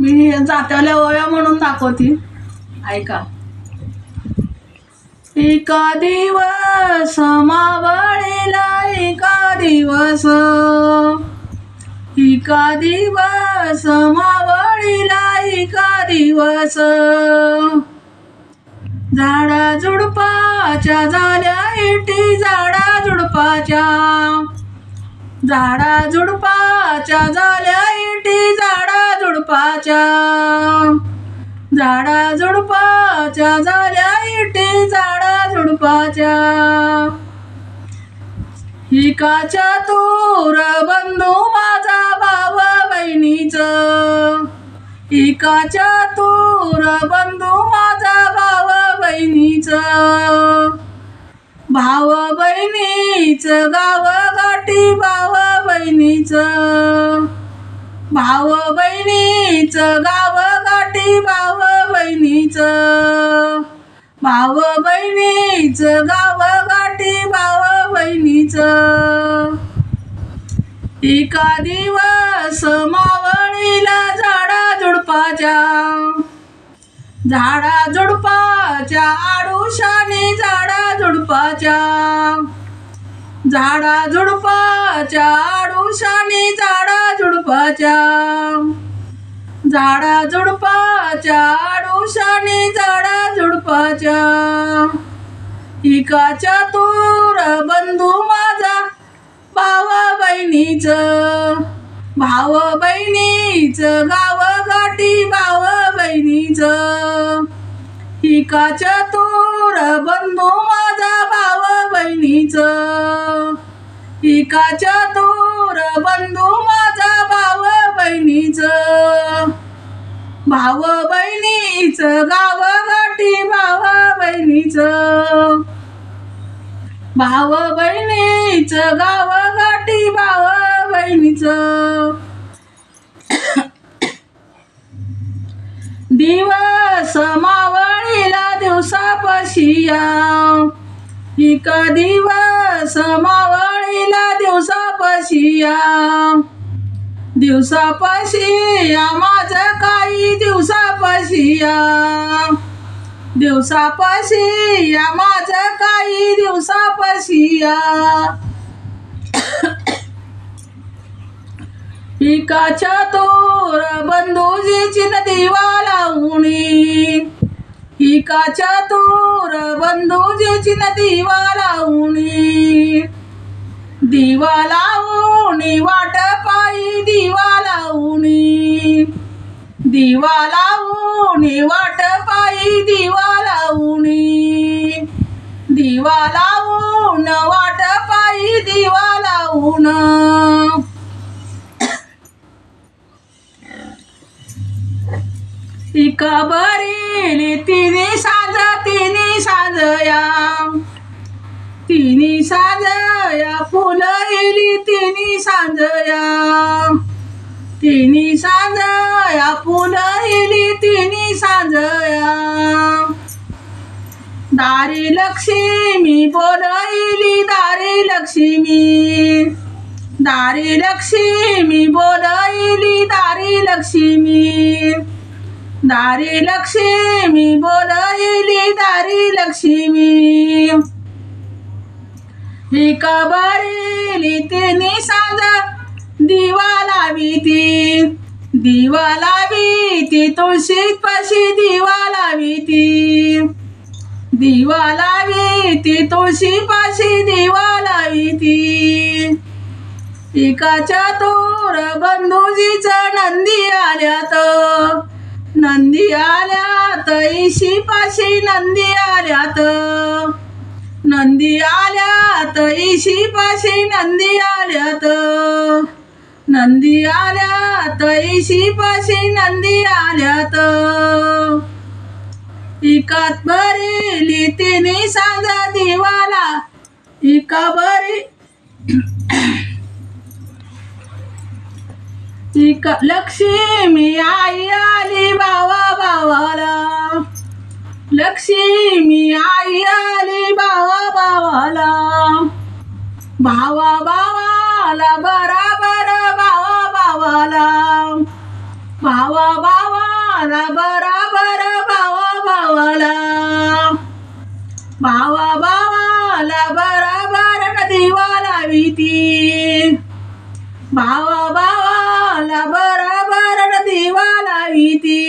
मी जात्याला ओव्या म्हणून दाखवते. ऐका. एका दिवस मावळीला एका दिवस. एका दिवस मावळीला एका दिवस. झाडा झुडपाच्या झाल्या इटी झाडा झुडपाच्या. झाडा झुडपाच्या झाल्या इटी झाडा झुडपाच्या झाडा झुडपाच्या झाल्या इटी झाडा झुडपाच्या. हिकाच्या तोर बंधू माझा भाव बहिणीच. हिकाच्या तोर बंधू माझा भाव बहिणीच. भाव बहिणीच गाव गाठी भाव बहिणीच. भाव बहिणीच गाव गाठी भाव बहिणीच. भाव बहिणीच गाव गाठी भाव बहिणीच. एका दिवस मावळीला झाडा झुडपाच्या. झाडा झुडपाच्या आडुशाने झाडा झुडपाच्या. झाडा झुडपाच्या आडुशाने झाडा झुडपाच्या. झाडा झुडपाच्या आडुशाने झाडा झुडपाच्या. इकाच्या तोर बंधू माझा भाव बहिणीच भाव बहिणीच गाव गाठी भाव बहिणीच एकाच्या तोर बंधू माझा भाव बहिणीच. हिकाच्या तोर बंधू माझा भाव बहिणीच. भाव बहिणीच गाव गाठी भाव बहिणीच. भाव बहिणीच गाव गाठी भाव बहिणीच. दिवस मावळीला दिवसापशिया इका दिवस मावळीला दिवसापशिया दिवसापशिया माझं काही दिवसापशिया दिवसापशिया माझं काही दिवसापशिया पिकाच्या तोर बंधूजीची दिवा लावणी पिकाच्या तोर बंधूजीची दिवा लावणी दिवा लावणी वाट पायी दिवा लावणी दिवा लावणी वाट पायी दिवा लावणी दिवा लावून वाट पायी दिवा लावून. इका बरेली तिने साज तिने साजया. तिने साजया फुलं तिने साजया. तिने साजया फुलं तिने साजया. दारी लक्ष्मी बोलली दारी लक्ष्मी. दारी लक्ष्मी बोलली दारी लक्ष्मी. दारी लक्ष्मी बोलइली दारी लक्ष्मी. एका बारेली तिने साजा दिवा लावी ती दिवा लावी ती तुळशीत पाशी दिवा लावी ती दिवा लावी ती तुळशी पाशी दिवा लावी ती एकाच्या तोर बंधूजीच नंदी आल्यात. नंदी आल्यात इशी पाशी नंदी आल्यात. नंदी आल्यात इशी पाशी नंदी आल्यात. नंदी आल्यात इशी पाशी नंदी आल्यात. इकात बरेली तिने सांजा दिवाला. इका बरी इका लक्ष्मी आई लक्ष्मी आई आली भावा भावाला. भावा भावाला बराबर भावा भावाला. भावा भावाला बराबर भावा भावाला. भावा भावाला बराबर दिवा भीती भावा भावाला बराबर दिवा भीती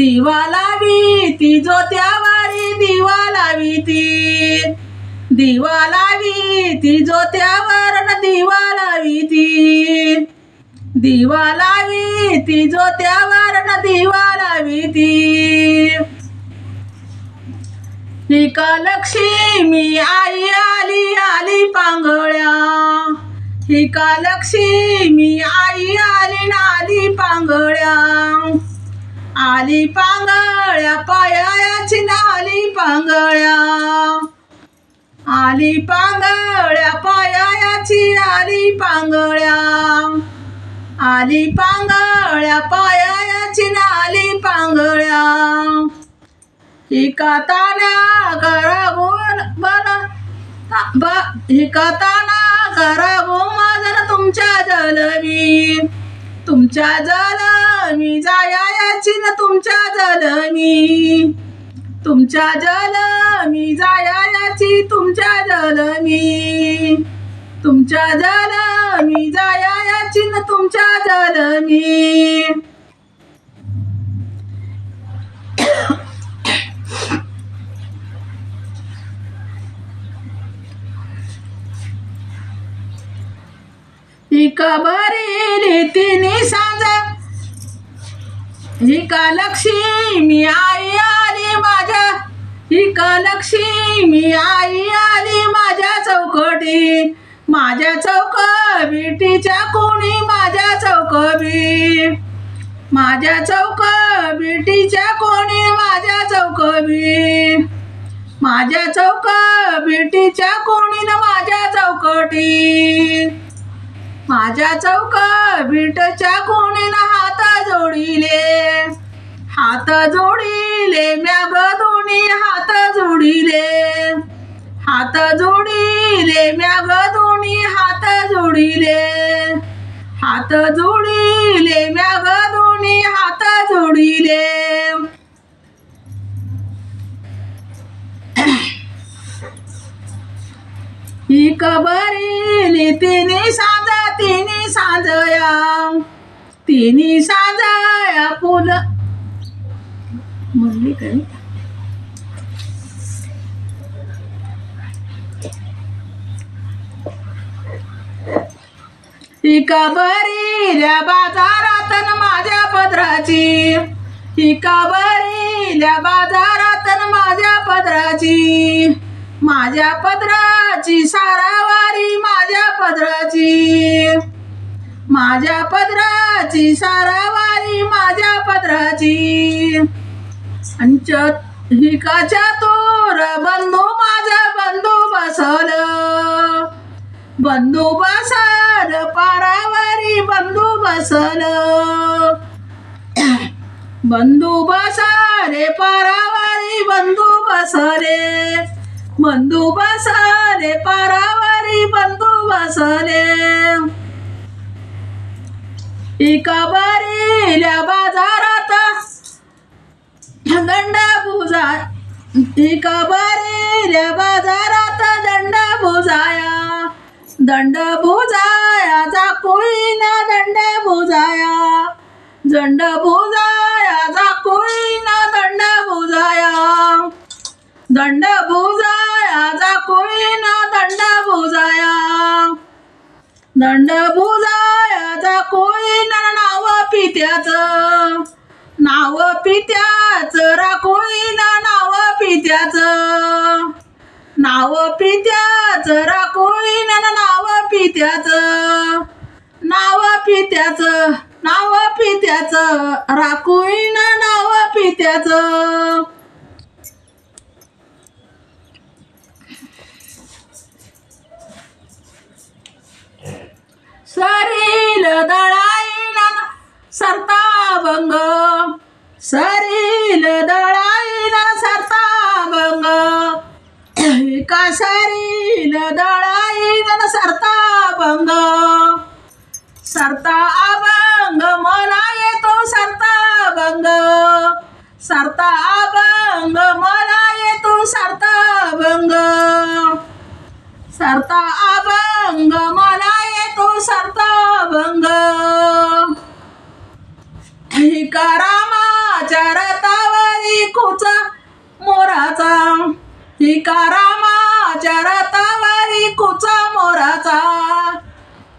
दिवा लाविती जोत्यावारी दिवा लाविती दिवा लाविती जोत्यावर दिवा लाविती दिवा लाविती जोत्यावर दिवा लावी ती. हिका लक्ष्मी आई आली आली पांगळ्या. हिका लक्ष्मी आई आली नाली पांगळ्या. आली पांगळ्या पायाची नाली पांगळ्या. आली पांगळ्या पायाची आली पांगळ्या. आली पांगळ्या पायाची नाली पांगळ्या. हिकाताना ताना करा बोल बन हिका ताना करा तुमच्या माझन तुमच्या जलमी जायाची तुमच्या जलमी तुमच्या जलमी जायाची तुमच्या जलमी तुमच्या जलमी जायाची ना तुमच्या जलमी हिका बरेली तिने सांजा हिका लक्ष्मी आई आली माझ्या. हिका लक्ष्मी आई आली माझ्या चौकटी. माझ्या चौक बिटीच्या कोणी माझ्या चौकबी. माझ्या चौक बिटीच्या कोणी माझ्या चौकबी. माझ्या चौक बिटीच्या कोणी न माझ्या चौकटी. माझ्या चौक बिटच्या कोणीनं हात जोडिले? हात जोडिले म्या ग दोन्ही हात जोडिले. हात जोडिले म्या ग दोन्ही हात जोडिले. हात जोडिले सांजया. तिन्ही सांजया फुल. म्हणली काय ही कबरील्या बाजारात माझ्या पदराची. ही कबरील्या बाजारात माझ्या पदराची. माझ्या पदराची सारावारी मा माझ्या पदराची सारावारी माझ्या पदराची. हिकाच्या तोर बंधू माझा बंधू बसल. बंधू बसल पारावारी बंधू बसल. बंधू बसले पारावारी बंधू बसले. बंधू बसले पारावारी बंधू बसले. एका बारील्या बाजारात. दंड भुजा एका बारील्या बाजारात दंड भुजाया दंड भुजाया जाकोईना दंड भुजाया दंड भुजाया जाकोईना दंड भुजाया दंड भुजाया जाकोईना दंड भुजाया दंड भुजाया जाकोईना नाव पित्याचं. नाव पित्याचं राखोईना नाव पित्याचं. नाव पित्याचं राखोईना नाव पित्याचं. नाव पित्याचं नाव पित्याचं राखोईना नाव पित्याचं. करीन दळाईन सरता अभंग सरता अभंग मला येतो सरता अभंग सरता अभंग मला येतो सरता अभंग सरता अभंग मला येतो सरता अभंग हिकारामाच्या रथावरी खुचा मोराचा. हिकारामा कुचा मोराचा.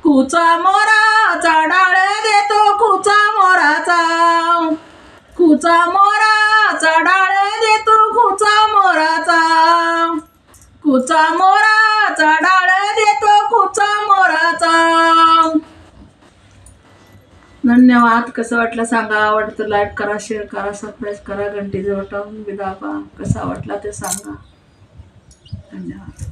कुचा मोराचा डाळ देतो कुचा मोराचा. कुचा मोराचा डाळ देतो कुचा मोराचा. कुचा मोराचा डाळ देतो कुचा मोराचा. धन्यवाद. कसं वाटलं सांगा. आवडतं लाईक करा शेअर करा सबस्क्राईब करा. घंटीचं जवळ टाकून बी दाबा कसा वाटला ते सांगा. धन्यवाद